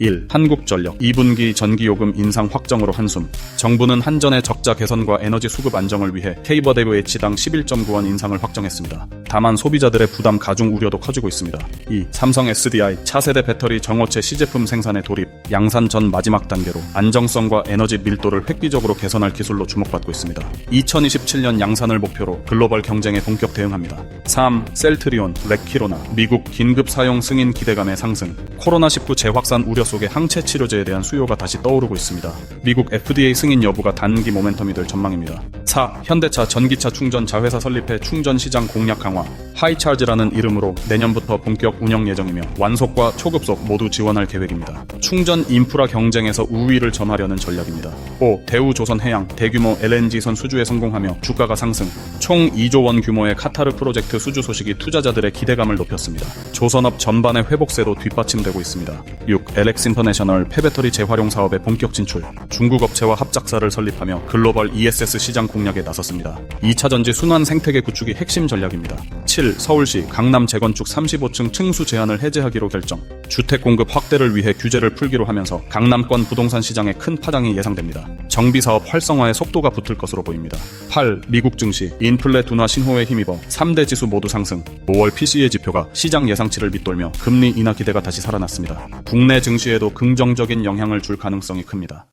1. 한국전력 2분기 전기요금 인상 확정으로 한숨 정부는 한전의 적자 개선과 에너지 수급 안정을 위해 케이버대교 H당 11.9원 인상을 확정했습니다. 다만 소비자들의 부담 가중 우려도 커지고 있습니다. 2. 삼성 SDI 차세대 배터리 정호체 시제품 생산에 돌입 양산 전 마지막 단계로 안정성과 에너지 밀도를 획기적으로 개선할 기술로 주목받고 있습니다. 2027년 양산을 목표로 글로벌 경쟁에 본격 대응합니다. 3. 셀트리온, 렉키로나 미국 긴급 사용 승인 기대감의 상승 코로나19 재확산 우려 속에 항체 치료제에 대한 수요가 다시 떠오르고 있습니다. 미국 FDA 승인 여부가 단기 모멘텀이 될 전망입니다. 4. 현대차 전기차 충전 자회사 설립해 충전 시장 공략 강화 하이차르지라는 이름으로 내년부터 본격 운영 예정이며 완속과 초급속 모두 지원할 계획입니다. 충전 인프라 경쟁에서 우위를 점하려는 전략입니다. 5. 대우조선해양 대규모 LNG선 수주에 성공하며 주가가 상승 총 2조 원 규모의 카타르 프로젝트 수주 소식이 투자자들의 기대감을 높였습니다. 조선업 전반의 회복세도 뒷받침되고 있습니다. 6. LX 인터내셔널 폐배터리 재활용 사업에 본격 진출 중국 업체와 합작사를 설립하며 글로벌 ESS 시장 공략에 나섰습니다. 2차 전지 순환 생태계 구축이 핵심 전략입니다. 7. 서울시 강남 재건축 35층 층수 제한을 해제하기로 결정 주택 공급 확대를 위해 규제를 풀기로 하면서 강남권 부동산 시장에 큰 파장이 예상됩니다. 정비 사업 활성화에 속도가 붙을 것으로 보입니다. 8. 미국 증시 인플레 둔화 신호에 힘입어 3대 지수 모두 상승 5월 PC의 지표가 시장 예상치를 밑돌며 금리 인하 기대가 다시 살아났습니다. 국내 증시에도 긍정적인 영향을 줄 가능성이 큽니다.